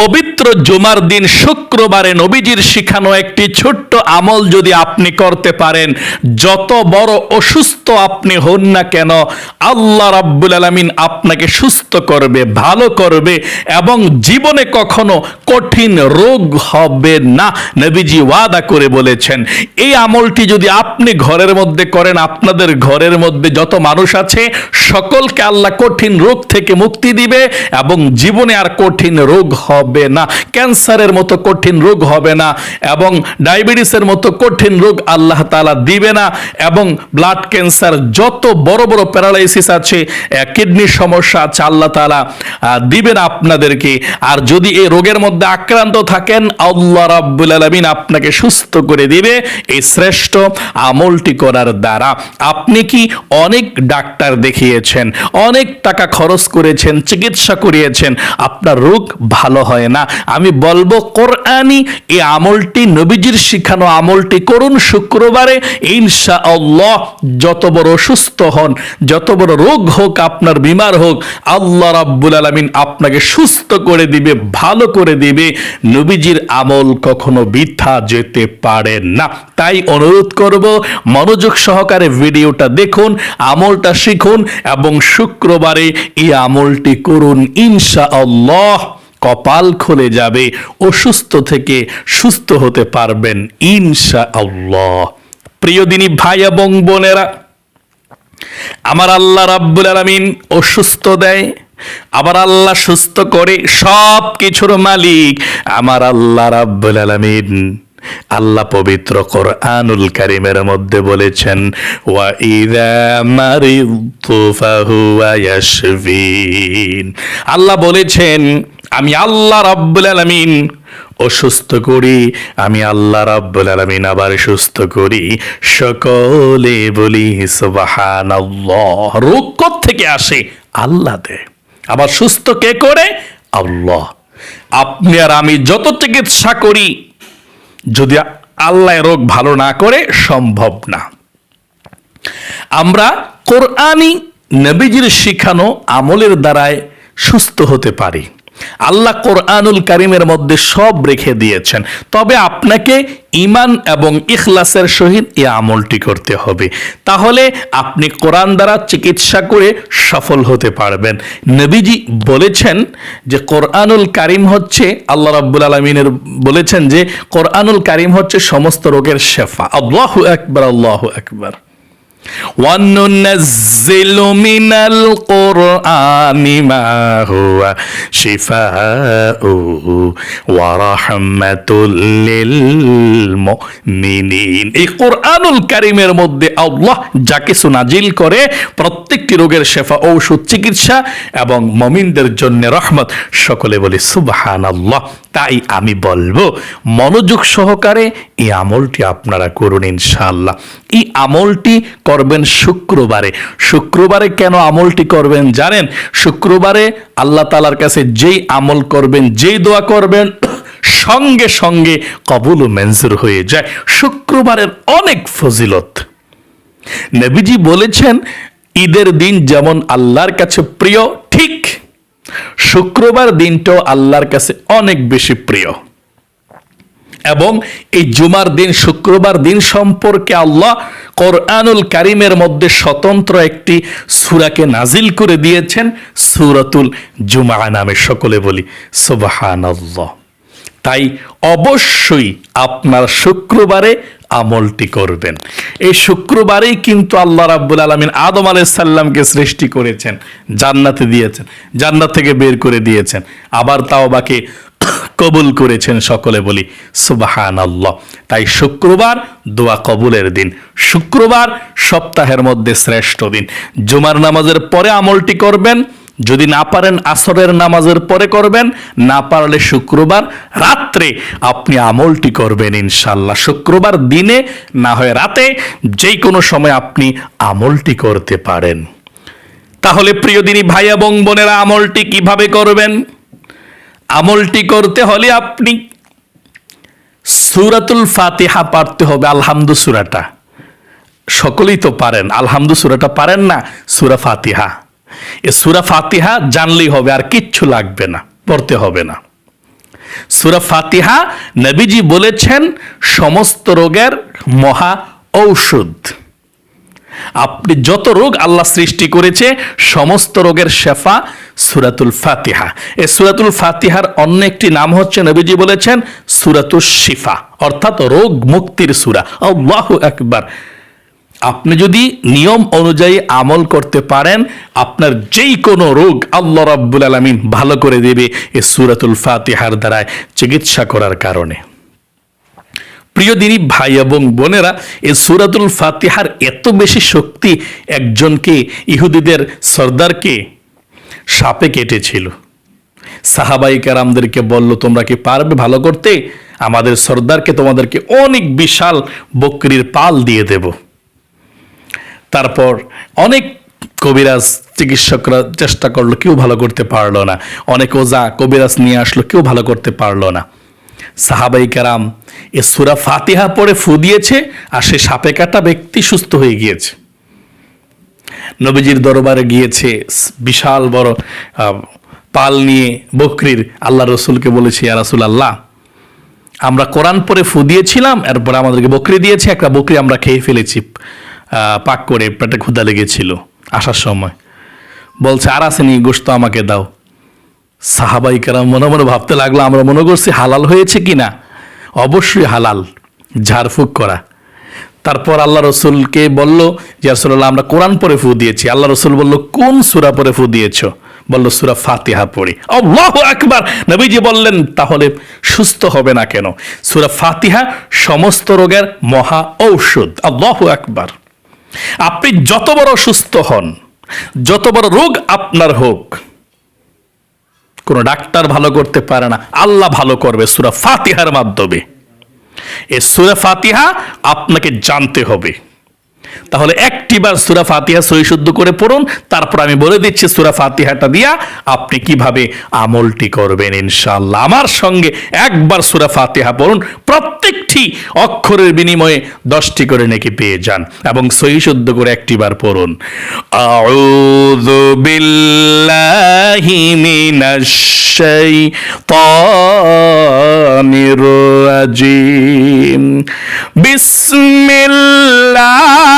পবিত্র জুমার দিন শুক্রবারে নবীজির শিখানো একটি ছোট্ট আমল যদি আপনি করতে পারেন, যত বড় অসুস্থ আপনি হন না কেন, আল্লাহ রাব্বুল আলামিন আপনাকে সুস্থ করবে, ভালো করবে এবং জীবনে কখনো কঠিন রোগ হবে না, নবীজি ওয়াদা করে বলেছেন। এই আমলটি যদি আপনি ঘরের মধ্যে করেন, আপনাদের ঘরের মধ্যে যত মানুষ আছে, সকলকে আল্লাহ কঠিন রোগ থেকে মুক্তি দিবে এবং জীবনে আর কঠিন রোগ হবে না। ক্যান্সারের মতো কঠিন রোগ হবে না এবং ডায়াবেটিসের মতো কঠিন রোগ আল্লাহ তালা দিবে না এবং ব্লাড ক্যান্সার যত বড় বড় প্যারালাইসিস আছে কিডনির সমস্যা আছে আল্লাহ আহ, দিবেন আপনাদেরকে। আর যদি এই রোগের মধ্যে আক্রান্ত থাকেন আল্লাহ রাব্বুল আলামিন আপনাকে সুস্থ করে দিবে এই শ্রেষ্ঠ আমলটি করার দ্বারা। আপনি কি অনেক ডাক্তার দেখিয়েছেন অনেক টাকা খরচ করেছেন চিকিৎসা করিয়েছেন আপনার রোগ ভালো হয় না। আমি বলব কোরআনি এই আমলটি, নবীজির শিখানো আমলটি করুন শুক্রবারে। ইনশা আল্লাহ যত বড় অসুস্থ হন, যত বড় রোগ হোক, আপনার বিমার হোক, আল্লাহ রাব্বুল আলামিন আপনাকে সুস্থ করে দিবে, ভালো করে দিবে। নবীজির আমল কখনো বৃথা যেতে পারে না। তাই অনুরোধ করব, মনোযোগ সহকারে ভিডিওটা দেখুন, আমলটা শিখুন এবং শুক্রবারে এই আমলটি করুন ইনশা আল্লাহ কপাল খুলে যাবে, অসুস্থ থেকে সুস্থ হতে পারবেন ইনশা আল্লাহ প্রিয় দিনী ভাই এবং বোনেরা, আমার আল্লাহ রাব্বুল আলামিন অসুস্থ দেয়, আবার আল্লাহ সুস্থ করে সব কিছুর মালিক আমার আল্লাহ রাব্বুল আলামিন। আল্লাহ পবিত্র কোরআনুল কারিমের মধ্যে বলেছেন, ওয়া ইযা মারিদতু আল্লাহ বলেছেন আমি আল্লাহ রাব্বুল আলামিন অসুস্থ করি, আমি আল্লাহ রাব্বুল আলামিন আবার সুস্থ করি। সকলে বলি, সুবহানাল্লাহ। রোগ থেকে আসে? আল্লাহ দে আবার সুস্থ কে করে? আল্লাহ। আপনি আর আমি যত চিকিৎসা করি, যদি আল্লাহ রোগ ভালো না করে, সম্ভব না। আমরা কোরআনি নবীজির শিখানো আমলের দ্বারায় সুস্থ হতে পারি। আল্লাহ কোরআনুল কারিমের মধ্যে সব রেখে দিয়েছেন। তবে আপনাকে ইমান এবং ইখলাসের সহিত এই আমলটি করতে হবে। তাহলে আপনি কোরআন দ্বারা চিকিৎসা করে সফল হতে পারবেন। নবীজি বলেছেন যে, কোরআনুল কারিম হচ্ছে, আল্লাহ রাব্বুল আলমিনের বলেছেন যে, কোরআনুল কারিম হচ্ছে সমস্ত রোগের শেফা। আল্লাহ একবার আল্লাহ একবার وننزل من القرآن ما هو شفاء ورحمة للمؤمنين এই কোরআনুল কারিমের মধ্যে আল্লাহ যা কিছু নাজিল করে প্রত্যেকটি রোগের শেফা ঔষধ চিকিৎসা এবং মমিনদের জন্য রহমত সকলে বলি সুবহান আল্লাহ তাই আমি বলবো মনোযোগ সহকারে এই আমলটি আপনারা করুন ইনশাআল্লাহ। এই আমলটি করবেন শুক্রবারে। শুক্রবারে কেন আমলটি করবেন জানেন? শুক্রবারে আল্লাহ তালার কাছে যেই আমল করবেন, যেই দোয়া করবেন, সঙ্গে সঙ্গে কবুল মঞ্জুর হয়ে যায়। শুক্রবারের অনেক ফজিলত। নবীজি বলেছেন, ঈদের দিন যেমন আল্লাহর কাছে প্রিয়, ঠিক শুক্রবার দিনটাও আল্লাহর কাছে অনেক বেশি প্রিয়। এবং এই জুমার দিন, শুক্রবার দিন সম্পর্কে আল্লাহ কোরআনুল কারিমের মধ্যে স্বতন্ত্র একটি সুরাকে নাজিল করে দিয়েছেন, সুরাতুল জুমা নামে সকলে বলি সুবাহান তাই অবশ্যই আপনার শুক্রবারে আমলটি করবেন। এই শুক্রবারেই কিন্তু আল্লাহ রাব্বুল আলমিন আদম আলাইসাল্লামকে সৃষ্টি করেছেন, জান্নাতে দিয়েছেন, জান্নাত থেকে বের করে দিয়েছেন। আবার তাও বাকি কবুল করেছেন সকলে বলি সুবাহান আল্লাহ তাই শুক্রবার দোয়া কবুলের দিন। শুক্রবার সপ্তাহের মধ্যে শ্রেষ্ঠ দিন। জুমার নামাজের পরে আমলটি করবেন, যদি না পারেন আসরের নামাজের পরে করবেন, না পারলে শুক্রবার রাত্রে আপনি আমলটি করবেন ইনশাল্লাহ শুক্রবার দিনে, না হয় রাতে যে কোনো সময় আপনি আমলটি করতে পারেন। তাহলে প্রিয় দিনী ভাই এবং বোনেরা, আমলটি কীভাবে করবেন? আমলটি করতে হলে আপনি সুরাতুল ফাতিহা পারতে হবে, আলহামদু সুরাটা। সকলেই তো পারেন, আলহামদু সুরাটা পারেন না? সুরা ফাতিহা। এ সুরা ফাতিহা জানলেই হবে, আর কিচ্ছু লাগবে না, পড়তে হবে না। সুরা ফাতিহা নবীজি বলেছেন, সমস্ত রোগের মহা ঔষধ। আপনি যত রোগ আল্লাহ সৃষ্টি করেছে, সমস্ত রোগের শেফা সুরাতুল ফাতিহা। এই সুরাতুল ফাতিহার অন্য একটি নাম হচ্ছে, নবীজি বলেছেন সুরাতুল শিফা, অর্থাৎ রোগ মুক্তির সুরা। আল্লাহ একবার আপনি যদি নিয়ম অনুযায়ী আমল করতে পারেন, আপনার যেই কোনো রোগ আল্লাহ রাব্বুল আলামিন ভালো করে দেবে এ সুরাতুল ফাতিহার দ্বারায় চিকিৎসা করার কারণে। প্রিয় দিনী ভাই এবং বোনেরা, এই সুরাতুল ফাতিহার এত বেশি শক্তি একজনকে, ইহুদিদের সর্দারকে সাপে কেটেছিল। সাহাবাই কারামদেরকে বলল, তোমরা কি পারবে ভালো করতে? আমাদের সর্দারকে তোমাদেরকে অনেক বিশাল বকরির পাল দিয়ে দেব। তারপর অনেক কবিরাজ চিকিৎসকরা চেষ্টা করল, কেউ ভালো করতে পারল না। অনেক ওজা কবিরাজ নিয়ে আসলো, কেউ ভালো করতে পারল না। সাহাবাই কারাম এ সুরা ফাতিহা পড়ে ফু দিয়েছে আর সে সাপে কাটা ব্যক্তি সুস্থ হয়ে গিয়েছে। নবীজির দরবারে গিয়েছে বিশাল বড় পাল নিয়ে বকরির আল্লাহ রসুলকে বলেছে, ইয়া রাসুল আল্লাহ আমরা কোরআন পরে ফু দিয়েছিলাম, এরপর আমাদেরকে বকরি দিয়েছে, একটা বকরি আমরা খেয়ে ফেলেছি পাক করে পেটে ক্ষুদা লেগেছিল আসার সময়। বলছে, আর আসেনি গোস্ত আমাকে দাও। সাহাবাই কারাম মনে মনে ভাবতে লাগল, আমরা মনে করছি হালাল হয়েছে কি না অবশ্যই হালাল, ঝাড়ফুঁক করা। তারপর আল্লাহ রসুলকে বলল, যে রসুল্লাহ আমরা কোরআন পরে ফু দিয়েছি। আল্লাহ রসুল বলল, কোন সুরা পরে ফু দিয়েছ? বলল, সুরা ফাতিহা পড়ি। আল্লাহ আকবার! নবীজি বললেন, তাহলে সুস্থ হবে না কেন? সুরা ফাতিহা সমস্ত রোগের মহা ঔষধ। আল্লাহ একবার আপনি যত বড় সুস্থ হন, যত বড় রোগ আপনার হোক কোনো ডাক্তার ভালো করতে পারে না। আল্লাহ ভালো করবে সুরা ফাতিহার মাধ্যমে। এ সুরা ফাতিহা আপনাকে জানতে হবে। তাহলে একটিবার সুরা ফাতিহা সহি শুদ্ধ করে পড়ুন, তারপর আমি বলে দিচ্ছি সুরা ফাতিহাটা দিয়া আপনি কীভাবে আমলটি করবেন ইনশাল্লাহ আমার সঙ্গে একবার সুরা ফাতিহা পড়ুন, প্রত্যেকটি অক্ষরের বিনিময়ে দশটি করে নাকি পেয়ে যান এবং সহি শুদ্ধ করে একটিবার পড়ুন। আউযু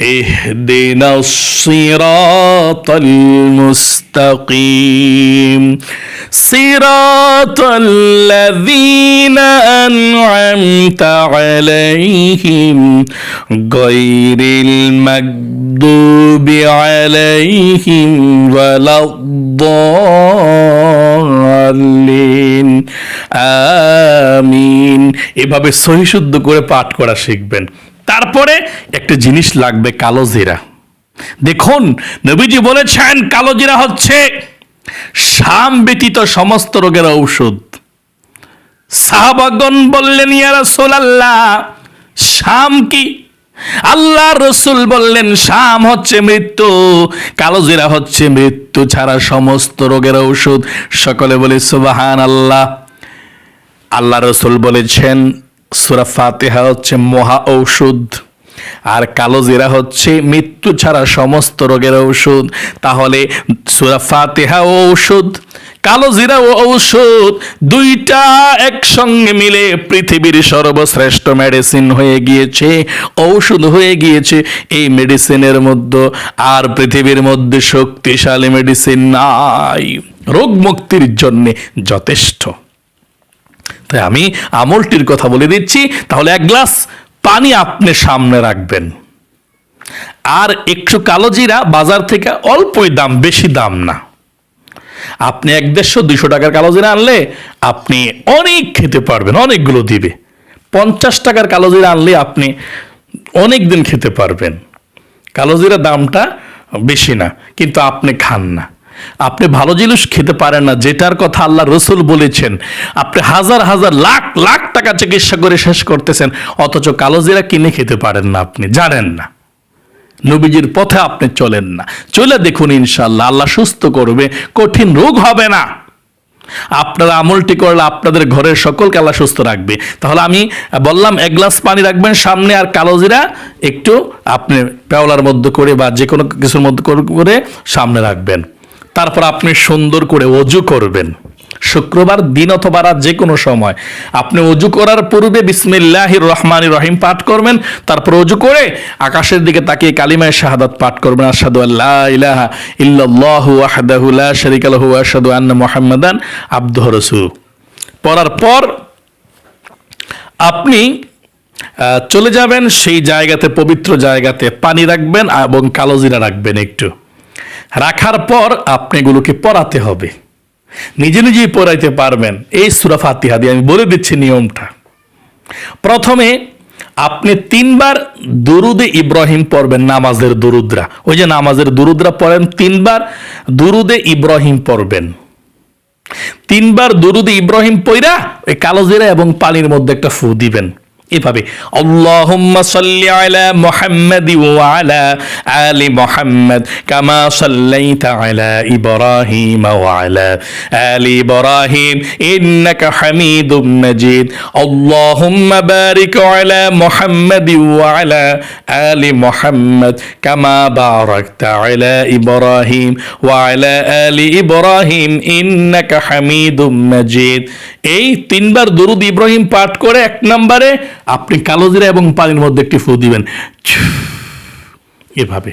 اهدنا الصراط المستقيم صراط الذين أنعمت عليهم غير المكذوب عليهم ولا الضالين আমিন এভাবে সহি শুদ্ধ করে পাঠ করা শিখবেন তারপরে একটা জিনিস লাগবে, কালো জিরা। দেখুন, নবীজি বলেছেন, কালো জিরা হচ্ছে শাম ব্যতীত সমস্ত রোগের ঔষধ। সাহাবাগন বললেন, ইয়া রাসূলুল্লাহ, শাম কি? আল্লাহ রসুল বললেন, শাম হচ্ছে মৃত্যু, কালো জিরা হচ্ছে মৃত্যু ছাড়া সমস্ত রোগের ঔষধ। সকলে বলে সুবাহান আল্লাহ আল্লাহ রসুল বলেছেন সুরা ফাতেহা হচ্ছে মহা ঔষধ। আর কালো জিরা হচ্ছে মৃত্যু ছাড়া সমস্ত রোগের ঔষধ। তাহলে সুরা ফাতেহা ও ঔষধ, কালো জিরা ও ঔষধ দুইটা একসঙ্গে মিলে পৃথিবীর সর্বশ্রেষ্ঠ মেডিসিন হয়ে গিয়েছে, ঔষধ হয়ে গিয়েছে। এই মেডিসিনের মধ্যে আর পৃথিবীর মধ্যে শক্তিশালী মেডিসিন নাই। রোগ মুক্তির জন্যে যথেষ্ট। তাই আমি আমলটির কথা বলে দিচ্ছি। তাহলে এক গ্লাস পানি আপনি সামনে রাখবেন। আর একটু কালো জিরা বাজার থেকে অল্পই দাম, বেশি দাম না। আপনি এক দেড়শো, দুইশো টাকার কালো জিরা আনলে আপনি অনেক খেতে পারবেন, অনেকগুলো দিবে। পঞ্চাশ টাকার কালো জিরা আনলে আপনি অনেক দিন খেতে পারবেন। কালো জিরা দামটা বেশি না, কিন্তু আপনি খান না। আপনি ভালো জিনিস খেতে পারেন না, যেটার কথা আল্লাহ রসুল বলেছেন। আপনি হাজার হাজার লাখ লাখ টাকা চিকিৎসা করে শেষ করতেছেন, অথচ কালো জিরা কিনে খেতে পারেন না আপনি, জানেন না। নবীজির পথে আপনি চলেন না। চলে দেখুন ইনশাল্লাহ আল্লাহ সুস্থ করবে, কঠিন রোগ হবে না। আপনারা আমলটি করলে আপনাদের ঘরের সকলকে আল্লাহ সুস্থ রাখবে। তাহলে আমি বললাম, এক গ্লাস পানি রাখবেন সামনে আর কালো জিরা একটু আপনি পেওলার মধ্যে করে বা যে কোনো কিছুর মধ্যে করে- করে সামনে রাখবেন। তারপর আপনি সুন্দর করে অজু করবেন। শুক্রবার দিন অথবা রাত যে কোনো সময়। আপনি অজু করার পূর্বে বিসমিল্লাহির রহমান রহিম পাঠ করবেন, তারপর অজু করে আকাশের দিকে তাকিয়ে কালিমায় শাহাদাত পাঠ করবেন। আশহাদু আল্লাহ ইলাহা ইল্লাল্লাহু ওয়াহদাহু লা শারীকা লাহু আশহাদু আন্না মুহাম্মাদান আবদুহু রাসূলুহু। পড়ার পর আপনি চলে যাবেন সেই জায়গাতে, পবিত্র জায়গাতে। পানি রাখবেন এবং কালো জিরা রাখবেন একটু। রাখার পর আপনি এগুলোকে পড়াতে হবে। নিজে নিজেই পড়াইতে পারবেন। এই সুরা ফাতিহা দিয়ে আমি বলে দিচ্ছি নিয়মটা। প্রথমে আপনি তিনবার দুরুদে ইব্রাহিম পড়বেন নামাজের দুরুদরা। ওই যে নামাজের দুরুদরা পড়েন, তিনবার দুরুদে ইব্রাহিম পড়বেন। তিনবার দুরুদে ইব্রাহিম পইরা ওই কালো জিরা এবং পানির মধ্যে একটা ফু দিবেন। এভাবে ওয়া এই তিনবার দরুদ ইব্রাহিম পাঠ করে এক নম্বরে আপনি কালো জিরা এবং পানির মধ্যে একটি ফু দিবেন। এভাবে।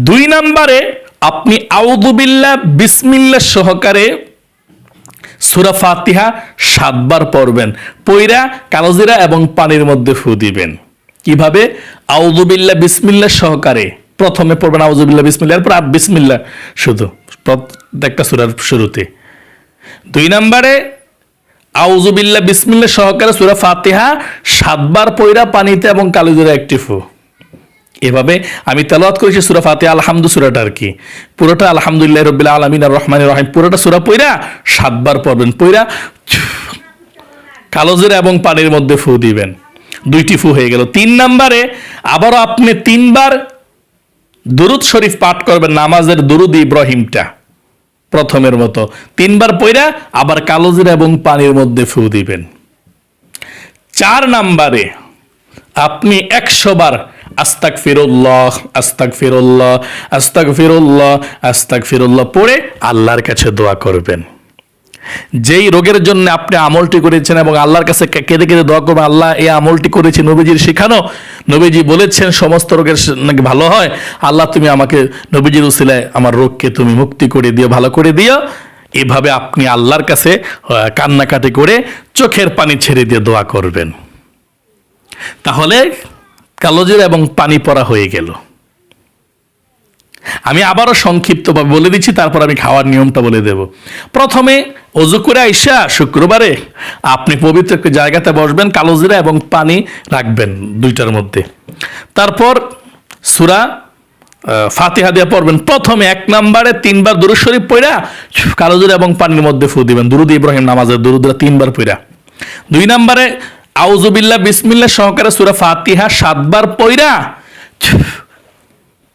দুই নম্বরে আপনি আউদুবিল্লাহ বিসমিল্লা সহকারে সুরা ফাতিহা সাতবার পড়বেন। পইরা কালোজিরা এবং পানির মধ্যে ফু দিবেন। কীভাবে? আউদুবিল্লা বিসমিল্লা সহকারে। প্রথমে পড়বেন আউজুবিল্লাহ বিসমিল্লা এরপর বিসমিল্লা শুধু। প্রত্যেকটা সুরার শুরুতে। দুই নম্বরে আউজুবিল্লাহ বিসমিল্লা সহকারে সুরা ফাতিহা সাতবার পইরা পানিতে এবং কালোজিরা একটি ফু। এভাবে আমি তেলাওয়াত করেছি সুরা ফাতে আলহামদু সুরাটা আর কি। পুরোটা আলহামদুলিল্লাহ রবিল আলমিন আর রহমান রহিম। পুরোটা সুরা পইরা সাতবার পড়বেন। পইরা কালো জিরা এবং পানির মধ্যে ফু দিবেন। দুইটি ফু হয়ে গেল। তিন নাম্বারে আবারও আপনি তিনবার দুরুদ শরীফ পাঠ করবেন নামাজের দুরুদ ইব্রাহিমটা। প্রথমের মতো। তিনবার পইরা আবার কালো জিরা এবং পানির মধ্যে ফু দিবেন। চার নাম্বারে আপনি একশো বার আস্তাক ফিরুল্লাহ আস্তাক ফিরুল্লাহ আস্তাক ফিরুল্লাহ আস্তাক ফিরুল্লাহ পড়ে আল্লাহর কাছে দোয়া করবেন। যেই রোগের জন্য আপনি আমলটি করেছেন এবং আল্লাহর কাছে কেঁদে কেঁদে দোয়া করবেন, আল্লাহ এই আমলটি করেছি নবীজির শেখানো। নবীজি বলেছেন, সমস্ত রোগের নাকি ভালো হয়? আল্লাহ, তুমি আমাকে নবীজির উসিলায় আমার রোগকে তুমি মুক্তি করে দিও, ভালো করে দিও। এভাবে আপনি আল্লাহর কাছে কান্নাকাটি করে চোখের পানি ছেড়ে দিয়ে দোয়া করবেন। তাহলে কালোজির এবং পানি পড়া হয়ে গেল। আমি আবারও সংক্ষিপ্তভাবে বলে দিচ্ছি, তারপর আমি খাওয়ার নিয়মটা বলে দেব। প্রথমে অজু করে আইসা শুক্রবারে আপনি পবিত্র একটি জায়গাতে বসবেন কালোজিরা এবং পানি রাখবেন দুইটার মধ্যে। তারপর সুরা ফাতিহা দিয়ে পড়বেন। প্রথমে এক নম্বরে তিনবার দুরুদ শরীফ পড়া কালোজিরা এবং পানির মধ্যে ফু দিবেন। দুরুদ ইব্রাহিম নামাজের দুরুদরা তিনবার পড়া দুই নম্বরে আউজুবিল্লাহ বিসমিল্লা সহকারে সুরা ফাতিহা সাতবার পইরা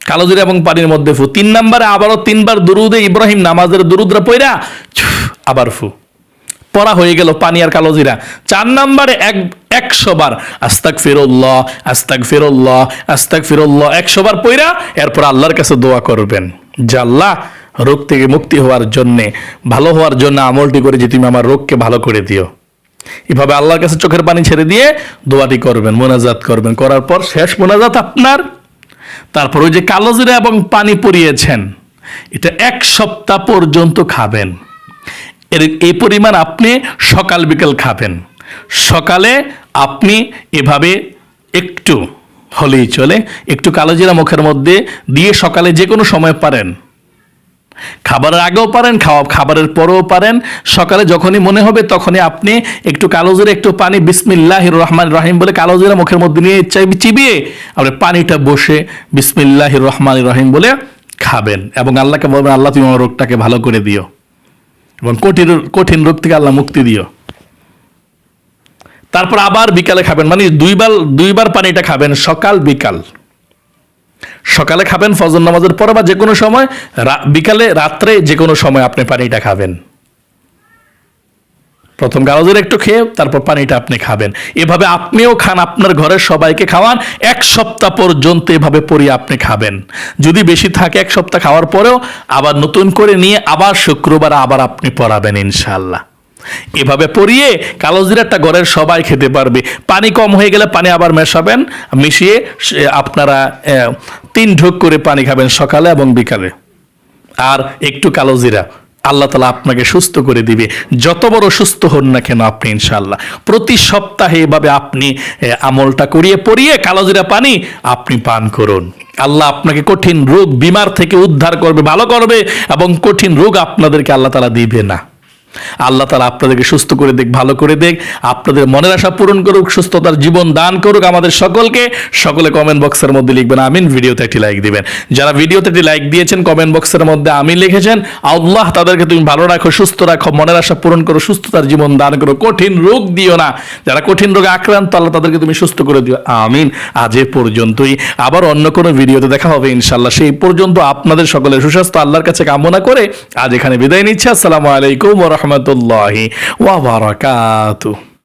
কালোজিরা এবং পানির মধ্যে ফু। তিন নম্বরে আবারও তিনবার দুরুদে ইব্রাহিম নামাজের দুরুদরা পইরা আবার ফু। পড়া হয়ে গেল পানি আর কালোজিরা। চার নম্বরে এক, একশো বার আস্তাক ফিরুল্লাহ আস্তাক ফিরুল্লাহ আস্তাক ফিরুল্লাহ একশো বার পইরা এরপর আল্লাহর কাছে দোয়া করবেন। যে আল্লাহ রোগ থেকে মুক্তি হওয়ার জন্যে, ভালো হওয়ার জন্য আমলটি করে যে তুমি আমার রোগকে ভালো করে দিও। এভাবে আল্লাহর কাছে চোখের পানি ছেড়ে দিয়ে দোয়াটি করবেন, মোনাজাত করবেন। করার পর শেষ মোনাজাত আপনার। তারপর ওই যে কালো জিরা এবং পানি পরিয়েছেন এটা এক সপ্তাহ পর্যন্ত খাবেন। এর, এই পরিমাণ আপনি সকাল বিকেল খাবেন। সকালে আপনি এভাবে একটু হলেই চলে, একটু কালো জিরা মুখের মধ্যে দিয়ে সকালে যে কোনো সময় পারেন। খাবারের আগেও পারেন, খাওয়া খাবারের পরেও পারেন। সকালে যখনই মনে হবে তখনই আপনি একটু কালোজিরা একটু পানি বিসমিল্লাহ রহমান রহিম বলে কালোজিরা মুখের মধ্যে নিয়ে চিবিয়ে আপনি পানিটা বসে বিসমিল্লাহ রহমান রহিম বলে খাবেন। এবং আল্লাহকে বলবেন, আল্লাহ, তুমি আমার রোগটাকে ভালো করে দিও এবং কঠিন কঠিন রোগ থেকে আল্লাহ মুক্তি দিও। তারপর আবার বিকালে খাবেন। মানে দুইবার দুইবার পানিটা খাবেন, সকাল, বিকাল। সকালে খাবেন, ফজর নামাজের পরে বা যে কোনো সময় বিকালে, রাত্রে যে কোনো সময় আপনি পানিটা খাবেন। প্রথম গারজের একটু খেয়ে, তারপর পানিটা আপনি খাবেন। এভাবে আপনিও খান, আপনার ঘরের সবাইকে খাওয়ান, এক সপ্তাহ পর্যন্ত এভাবে পরিয়ে আপনি খাবেন। যদি বেশি থাকে এক সপ্তাহ খাওয়ার পরেও, আবার নতুন করে নিয়ে আবার শুক্রবার আবার আপনি পড়াবেন ইনশাল্লাহ এভাবে পরিয়ে কালোজিরাটা ঘরের সবাই খেতে পারবে। পানি কম হয়ে গেলে পানি আবার মেশাবেন, মিশিয়ে আপনারা তিন ঢোক করে পানি খাবেন সকালে এবং বিকালে। আর একটু কালো জিরা, আল্লাহ তালা আপনাকে সুস্থ করে দিবে। যত বড় সুস্থ হন না কেন আপনি ইনশাল্লাহ প্রতি সপ্তাহে এভাবে আপনি আমলটা করিয়ে পরিয়ে কালো জিরা পানি আপনি পান করুন। আল্লাহ আপনাকে কঠিন রোগ, বিমার থেকে উদ্ধার করবে, ভালো করবে এবং কঠিন রোগ আপনাদেরকে আল্লাহ তালা দিবে না। আল্লাহ তালা আপনাদেরকে সুস্থ করে দেখ, ভালো করে দেখ। আপনাদের মনের আশা পূরণ করুক, সুস্থতার জীবন দান করুক আমাদের সকলকে। সকলে কমেন্ট বক্সের মধ্যে লিখবেন, আমিন। ভিডিওতে একটি লাইক দিবেন। যারা ভিডিওতে একটি লাইক দিয়েছেন কমেন্ট বক্সের মধ্যে আমি লিখেছেন। আল্লাহ তাদেরকে তুমি ভালো রাখো, সুস্থ রাখো, মনের আশা পূরণ করো, সুস্থতার জীবন দান করো। কঠিন রোগ দিও না। যারা কঠিন রোগে আক্রান্ত, আল্লাহ তাদেরকে তুমি সুস্থ করে দিও। আমিন। আজ এ পর্যন্তই। আবার অন্য কোনো ভিডিওতে দেখা হবে ইনশাল্লাহ সেই পর্যন্ত আপনাদের সকলের সুস্বাস্থ্য, আল্লাহর কাছে কামনা করে আজ এখানে বিদায় নিচ্ছে। আসসালামু আলাইকুম ওয়া রাহমাতুল্লাহি ওয়া বারাকাতুহু